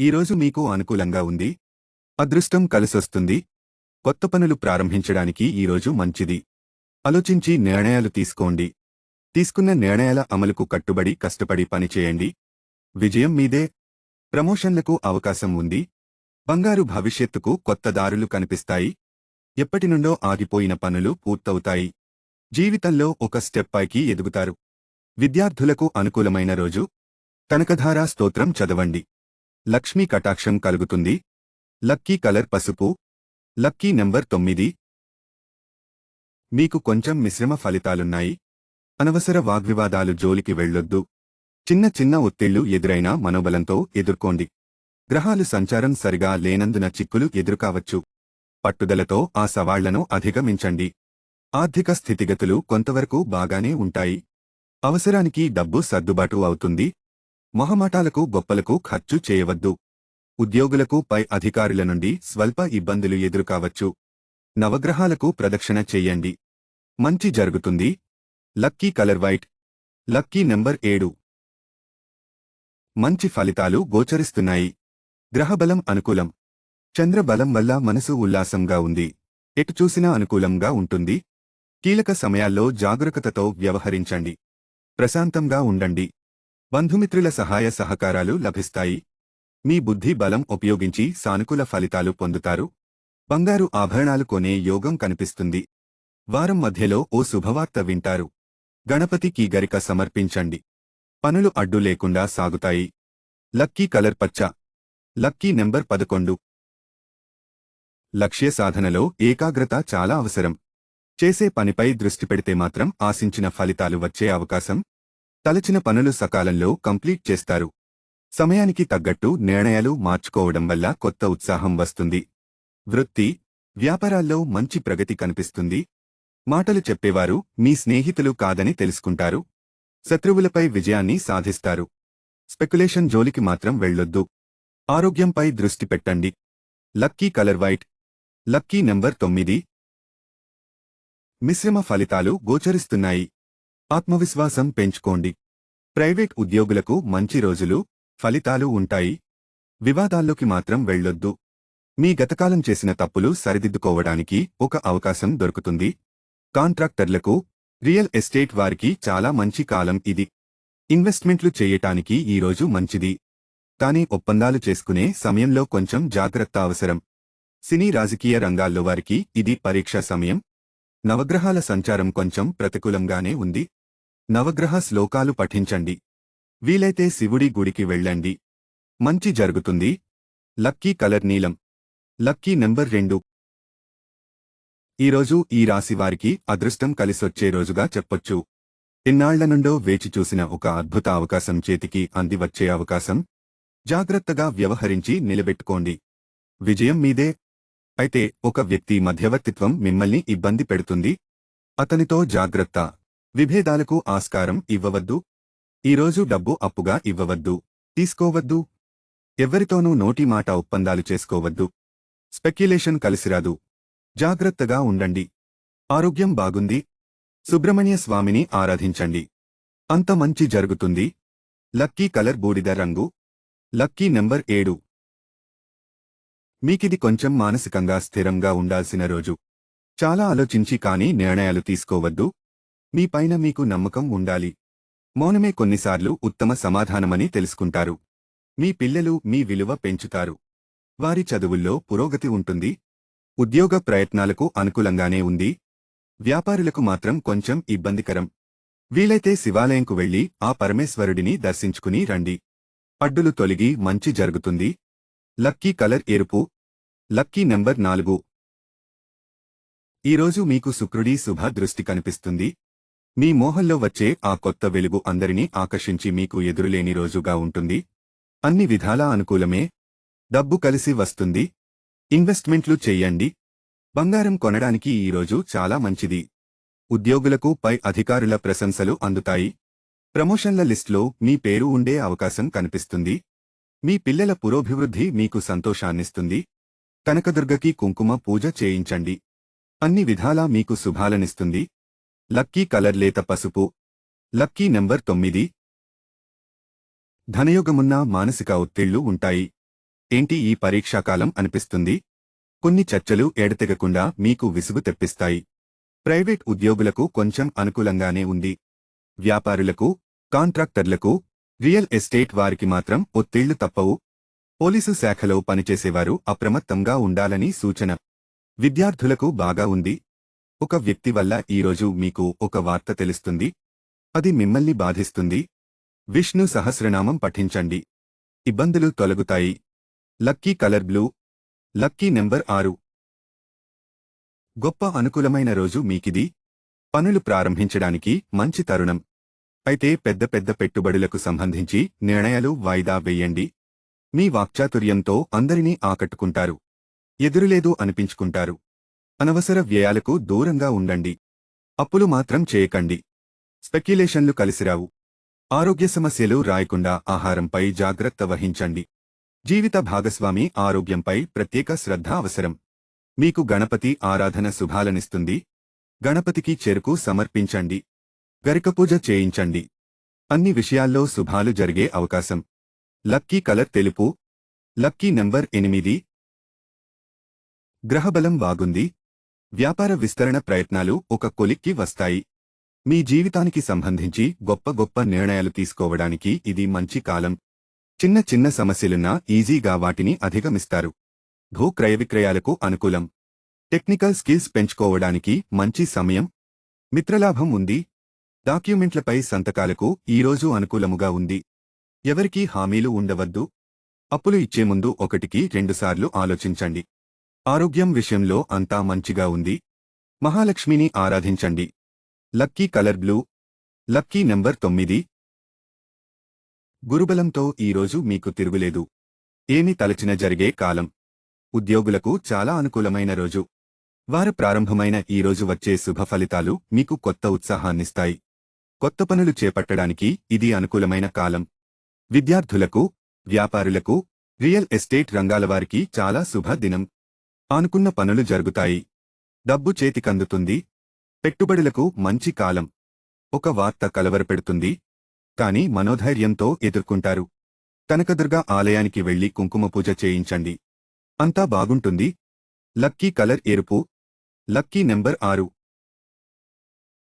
ఈరోజు మీకు అనుకూలంగా ఉంది? అదృష్టం కలిసొస్తుంది. కొత్త పనులు ప్రారంభించడానికి ఈరోజు మంచిది. ఆలోచించి నిర్ణయాలు తీసుకోండి. తీసుకున్న నిర్ణయాల అమలుకు కట్టుబడి కష్టపడి పనిచేయండి విజయం మీదే. ప్రమోషన్లకు అవకాశం ఉంది. బంగారు భవిష్యత్తుకు కొత్త దారులు కనిపిస్తాయి. ఎప్పటినుండో ఆగిపోయిన పనులు పూర్తవుతాయి. జీవితంలో ఒక స్టెప్ పైకి ఎదుగుతారు. విద్యార్థులకు అనుకూలమైన రోజు. కనకధారా స్తోత్రం చదవండి. లక్ష్మీ కటాక్షం కలుగుతుంది. లక్కీ కలర్ పసుపు. లక్కీ నెంబర్ తొమ్మిది. మీకు కొంచెం మిశ్రమ ఫలితాలున్నాయి. అనవసర వాగ్వివాదాలు జోలికి వెళ్ళొద్దు. చిన్న చిన్న ఒత్తిళ్ళు ఎదురైనా మనోబలంతో ఎదుర్కోండి. గ్రహాలు సంచారం సరిగా లేనందున చిక్కులు ఎదురుకావచ్చు. పట్టుదలతో ఆ సవాళ్ళను అధిగమించండి. ఆర్థిక స్థితిగతులు కొంతవరకు బాగానే ఉంటాయి. అవసరానికి డబ్బు సర్దుబాటు అవుతుంది. మొహమాటాలకు గొప్పలకు ఖర్చు చేయవద్దు. ఉద్యోగులకు పై అధికారుల నుండి స్వల్ప ఇబ్బందులు ఎదురుకావచ్చు. నవగ్రహాలకు ప్రదక్షిణ చెయ్యండి మంచి జరుగుతుంది. Lucky colour white. Lucky number ఏడు. మంచి ఫలితాలు గోచరిస్తున్నాయి. గ్రహబలం అనుకూలం. చంద్రబలం వల్ల మనసు ఉల్లాసంగా ఉంది. ఎటు చూసినా అనుకూలంగా ఉంటుంది. కీలక సమయాల్లో జాగరూకతతో వ్యవహరించండి. ప్రశాంతంగా ఉండండి. బంధుమిత్రుల సహాయ సహకారాలు లభిస్తాయి. మీ బుద్ధి బలం ఉపయోగించి సానుకూల ఫలితాలు పొందుతారు. బంగారు ఆభరణాలు కొనే యోగం కనిపిస్తుంది. వారం మధ్యలో ఓ శుభవార్త వింటారు. గణపతికి గరిక సమర్పించండి. పనులు అడ్డు లేకుండా సాగుతాయి. లక్కీ కలర్ పచ్చ. లక్కీ నెంబర్ పదకొండు. లక్ష్య సాధనలో ఏకాగ్రత చాలా అవసరం. చేసే పనిపై దృష్టి పెడితే మాత్రం ఆశించిన ఫలితాలు వచ్చే అవకాశం తలచిన పనులు సకాలంలో కంప్లీట్ చేస్తారు. సమయానికి తగ్గట్టు నిర్ణయాలు మార్చుకోవడం వల్ల కొత్త ఉత్సాహం వస్తుంది. వృత్తి వ్యాపారాల్లో మంచి ప్రగతి కనిపిస్తుంది. మాటలు చెప్పేవారు మీ స్నేహితులు కాదని తెలుసుకుంటారు. శత్రువులపై విజయాన్ని సాధిస్తారు. స్పెక్యులేషన్ జోలికి మాత్రం వెళ్ళొద్దు. ఆరోగ్యంపై దృష్టి పెట్టండి. Lucky colour white. Lucky number తొమ్మిది. మిశ్రమ ఫలితాలు గోచరిస్తున్నాయి. ఆత్మవిశ్వాసం పెంచుకోండి. ప్రైవేట్ ఉద్యోగులకు మంచి రోజులు ఫలితాలు ఉంటాయి. వివాదాల్లోకి మాత్రం వెళ్ళొద్దు. మీ గతకాలం చేసిన తప్పులు సరిదిద్దుకోవడానికి ఒక అవకాశం దొరుకుతుంది. కాంట్రాక్టర్లకు రియల్ ఎస్టేట్ వారికి చాలా మంచి కాలం ఇది. ఇన్వెస్ట్మెంట్లు చేయటానికి ఈరోజు మంచిది. కానీ ఒప్పందాలు చేసుకునే సమయంలో కొంచెం జాగ్రత్త అవసరం. సినీ రాజకీయ రంగాల్లో వారికి ఇది పరీక్షా సమయం నవగ్రహాల సంచారం కొంచెం ప్రతికూలంగానే ఉంది. నవగ్రహ శ్లోకాలు పఠించండి. వీలైతే శివుడి గుడికి వెళ్ళండి. మంచి జరుగుతుంది. లక్కీ కలర్ నీలం. లక్కీ నెంబర్ రెండు. ఈరోజు ఈ రాశి వారికి అదృష్టం కలిసొచ్చే రోజుగా చెప్పొచ్చు. ఇన్నాళ్ళ నుండో వేచి చూసిన ఒక అద్భుత అవకాశం చేతికి అందివచ్చే అవకాశం. జాగ్రత్తగా వ్యవహరించి నిలబెట్టుకోండి. విజయం మీదే. అయితే ఒక వ్యక్తి మధ్యవర్తిత్వం మిమ్మల్ని ఇబ్బంది పెడుతుంది. అతనితో జాగ్రత్త. విభేదాలకు ఆస్కారం ఇవ్వవద్దు. ఈరోజు డబ్బు అప్పుగా ఇవ్వవద్దు. తీసుకోవద్దు. ఎవ్వరితోనూ నోటి మాట ఒప్పందాలు చేసుకోవద్దు. స్పెక్యులేషన్ కలిసిరాదు. జాగ్రత్తగా ఉండండి. ఆరోగ్యం బాగుంది. సుబ్రహ్మణ్య స్వామిని ఆరాధించండి. అంత మంచి జరుగుతుంది. లక్కీ కలర్ బూడిద రంగు. లక్కీ నెంబర్ ఏడు. మీకిది కొంచెం మానసికంగా స్థిరంగా ఉండాల్సిన రోజు. చాలా ఆలోచించి కానీ నిర్ణయాలు తీసుకోవద్దు. మీ పైన మీకు నమ్మకం ఉండాలి. మౌనమే కొన్నిసార్లు ఉత్తమ సమాధానమని తెలుసుకుంటారు. మీ పిల్లలు మీ విలువ పెంచుతారు. వారి చదువుల్లో పురోగతి ఉంటుంది. ఉద్యోగ ప్రయత్నాలకు అనుకూలంగానే ఉంది. వ్యాపారులకు మాత్రం కొంచెం ఇబ్బందికరం. వీలైతే శివాలయంకు వెళ్ళి ఆ పరమేశ్వరుడిని దర్శించుకుని రండి. అడ్డులు తొలగి మంచి జరుగుతుంది. లక్కీ కలర్ ఎరుపు లక్కీ నెంబర్ నాలుగు. ఈరోజు మీకు శుక్రుడి శుభ దృష్టి కనిపిస్తుంది. మీ మోహంలో వచ్చే ఆ కొత్త వెలుగు అందరినీ ఆకర్షించి మీకు ఎదురులేని రోజుగా ఉంటుంది. అన్ని విధాలా అనుకూలమే. డబ్బు కలిసి వస్తుంది. ఇన్వెస్ట్మెంట్లు చెయ్యండి బంగారం కొనడానికి ఈరోజు చాలా మంచిది. ఉద్యోగులకు పై అధికారుల ప్రశంసలు అందుతాయి. ప్రమోషన్ల లిస్టులో మీ పేరు ఉండే అవకాశం కనిపిస్తుంది. మీ పిల్లల పురోభివృద్ధి మీకు సంతోషాన్నిస్తుంది. కనకదుర్గకి కుంకుమ పూజ చేయించండి. అన్ని విధాలా మీకు శుభాలనిస్తుంది. లక్కీ కలర్ లేత పసుపు. లక్కీ నెంబర్ తొమ్మిది. ధనయోగమున్న మానసిక ఒత్తిళ్ళు ఉంటాయి. ఏంటి ఈ పరీక్షాకాలం అనిపిస్తుంది? కొన్ని చర్చలు ఎడతెగకుండా మీకు విసుగు తెప్పిస్తాయి. ప్రైవేట్ ఉద్యోగులకు కొంచెం అనుకూలంగానే ఉంది. వ్యాపారులకు కాంట్రాక్టర్లకు రియల్ ఎస్టేట్ వారికి మాత్రం ఒత్తిళ్ళు తప్పవు. పోలీసు శాఖలో పనిచేసేవారు అప్రమత్తంగా ఉండాలని సూచన. విద్యార్థులకు బాగా ఉంది. ఒక వ్యక్తి వల్ల ఈరోజు మీకు ఒక వార్త తెలుస్తుంది. అది మిమ్మల్ని బాధిస్తుంది. విష్ణు సహస్రనామం పఠించండి. ఇబ్బందులు తొలగుతాయి. Lucky colour blue. Lucky number ఆరు. గొప్ప అనుకూలమైన రోజు మీకిది. పనులు ప్రారంభించడానికి మంచి తరుణం. అయితే పెద్ద పెద్ద పెట్టుబడులకు సంబంధించి నిర్ణయాలు వాయిదా వేయండి. మీ వాక్చాతుర్యంతో అందరినీ ఆకట్టుకుంటారు. ఎదురులేదు అనిపించుకుంటారు. అనవసర వ్యయాలకు దూరంగా ఉండండి. అప్పులు మాత్రం చేయకండి. స్పెక్యులేషన్లు కలిసిరావు. ఆరోగ్య సమస్యలు రాయకుండా ఆహారంపై జాగ్రత్త వహించండి. జీవిత భాగస్వామి ఆరోగ్యంపై ప్రత్యేక శ్రద్ధ అవసరం. మీకు గణపతి ఆరాధన శుభాలనిస్తుంది. గణపతికి చెరుకు సమర్పించండి. గరికపూజ చేయించండి. అన్ని విషయాల్లో శుభాలు జరిగే అవకాశం. లక్కీ కలర్ తెలుపు. లక్కీ నంబర్ ఎనిమిది. గ్రహబలం బాగుంది వ్యాపార విస్తరణ ప్రయత్నాలు ఒక కొలిక్కి వస్తాయి. మీ జీవితానికి సంబంధించి గొప్ప గొప్ప నిర్ణయాలు తీసుకోవడానికి ఇది మంచి కాలం. చిన్న చిన్న సమస్యలున్నా ఈజీగా వాటిని అధిగమిస్తారు. భూ క్రయ విక్రయాలకు అనుకూలం. టెక్నికల్ స్కిల్స్ పెంచుకోవడానికి మంచి సమయం. మిత్రలాభం ఉంది. డాక్యుమెంట్లపై సంతకాలకు ఈరోజు అనుకూలముగా ఉంది. ఎవరికీ హామీలు ఉండవద్దు. అప్పులు ఇచ్చే ముందు ఒకటికి రెండుసార్లు ఆలోచించండి. ఆరోగ్యం విషయంలో అంతా మంచిగా ఉంది. మహాలక్ష్మిని ఆరాధించండి. Lucky colour blue. Lucky number తొమ్మిది. గురుబలంతో ఈరోజు మీకు తిరుగులేదు. ఏమి తలచిన జరిగే కాలం. ఉద్యోగులకు చాలా అనుకూలమైన రోజు. వార ప్రారంభమైన ఈ రోజు వచ్చే శుభ ఫలితాలు మీకు కొత్త ఉత్సాహాన్నిస్తాయి. కొత్త పనులు చేపట్టడానికి ఇది అనుకూలమైన కాలం. విద్యార్థులకు వ్యాపారులకు రియల్ ఎస్టేట్ రంగాల వారికి చాలా శుభ దినం. పనులు జరుగుతాయి. డబ్బు చేతికందుతుంది. పెట్టుబడులకు మంచి కాలం. ఒక వార్త కలవరపెడుతుంది కాని మనోధైర్యంతో ఎదుర్కొంటారు. కనకదుర్గ ఆలయానికి వెళ్ళి కుంకుమ పూజ చేయించండి. అంతా బాగుంటుంది. లక్కీ కలర్ ఎరుపు. లక్కీ నెంబర్ ఆరు.